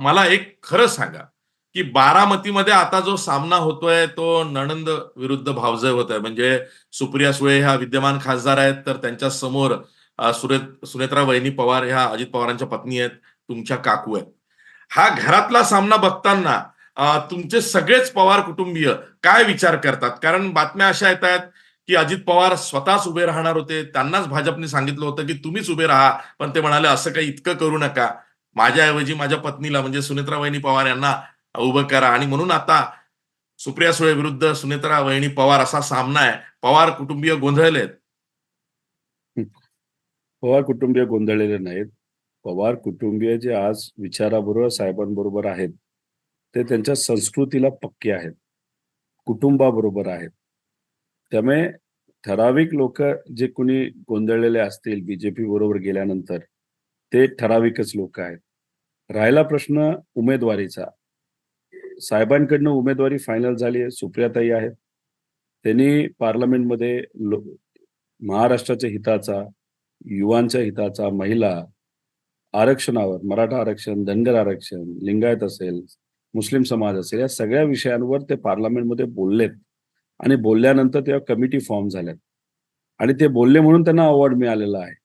मला एक खरं सांगा, की बारामतीमध्ये आता जो सामना होतोय तो नणंद विरुद्ध भावजय होत आहे. म्हणजे सुप्रिया सुळे ह्या विद्यमान खासदार आहेत, तर त्यांच्यासमोर सुरे सुनेत्रा वहिनी पवार ह्या अजित पवारांच्या पत्नी आहेत, तुमच्या काकू आहेत. हा घरातला सामना बघताना तुमचे सगळेच पवार कुटुंबीय काय विचार करतात? कारण बातम्या अशा येत आहेत, की अजित पवार स्वतःच उभे राहणार होते. त्यांनाच भाजपने सांगितलं होतं, की तुम्हीच उभे राहा. पण ते म्हणाले, "असं काही इतकं करू नका. माझ्याऐवजी माझ्या पत्नीला म्हणजे सुनेत्रा वहिनी पवार यांना उभं करा." आणि म्हणून आता सुप्रिया सुळे विरुद्ध सुनेत्रा वहिनी पवार असा सामना आहे. पवार कुटुंबीय गोंधळलेत. पवार कुटुंबीय गोंधळलेले नाहीत. पवार कुटुंबीय जे आज विचाराबरोबर साहेबांबरोबर आहेत, ते त्यांच्या संस्कृतीला पक्के आहेत. कुटुंबाबरोबर आहेत. त्यामुळे ठराविक लोक जे कोणी गोंधळलेले असतील बीजेपी बरोबर गेल्यानंतर, ते ठराविकच लोक आहेत. राहिला प्रश्न उमेदवारीचा. साहेबांकडनं उमेदवारी फायनल झाली आहे. सुप्रियाताई आहेत. त्यांनी पार्लमेंटमध्ये महाराष्ट्राच्या हिताचा, युवांच्या हिताचा, महिला, आरक्षणावर, मराठा आरक्षण, धनगर आरक्षण, लिंगायत असेल, मुस्लिम समाज असेल, या सगळ्या विषयांवर ते पार्लमेंटमध्ये बोललेत आणि बोलल्यानंतर तेव्हा कमिटी फॉर्म झाल्यात. आणि ते बोलले म्हणून त्यांना अवॉर्ड मिळालेला आहे.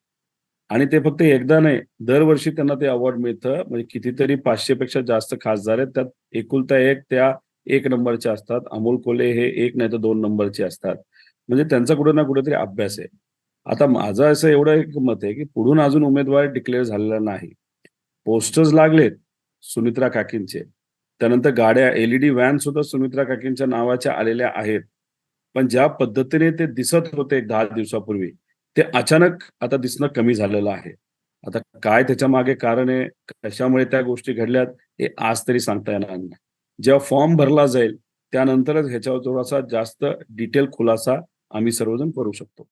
आणि ते फक्त एकदा नाही, दरवर्षी त्यांना ते अवॉर्ड मिळतं. म्हणजे कितीतरी पाचशे पेक्षा जास्त खासदार आहेत. त्यात एकुलता एक त्या एक नंबरच्या असतात. अमोल कोले हे एक नाही तर दोन नंबरचे असतात. म्हणजे त्यांचा कुठे ना कुठेतरी अभ्यास आहे. आता माझं असं एवढं एक मत आहे, की पुढून अजून उमेदवार डिक्लेअर झालेला नाही. पोस्टर्स लागलेत सुमित्रा काकींचे. त्यानंतर गाड्या एलईडी व्हॅन सुद्धा सुमित्रा काकींच्या नावाच्या आलेल्या आहेत. पण ज्या पद्धतीने ते दिसत होते दहा दिवसापूर्वी, ते अचानक आता दिसणं कमी झालेलं आहे. आता काय त्याच्यामागे कारण आहे, कशामुळे त्या गोष्टी घडल्यात, हे आज तरी सांगता येणार नाही. जेव्हा फॉर्म भरला जाईल, त्यानंतरच ह्याच्यावर थोडासा जास्त डिटेल खुलासा आम्ही सर्वजण करू शकतो.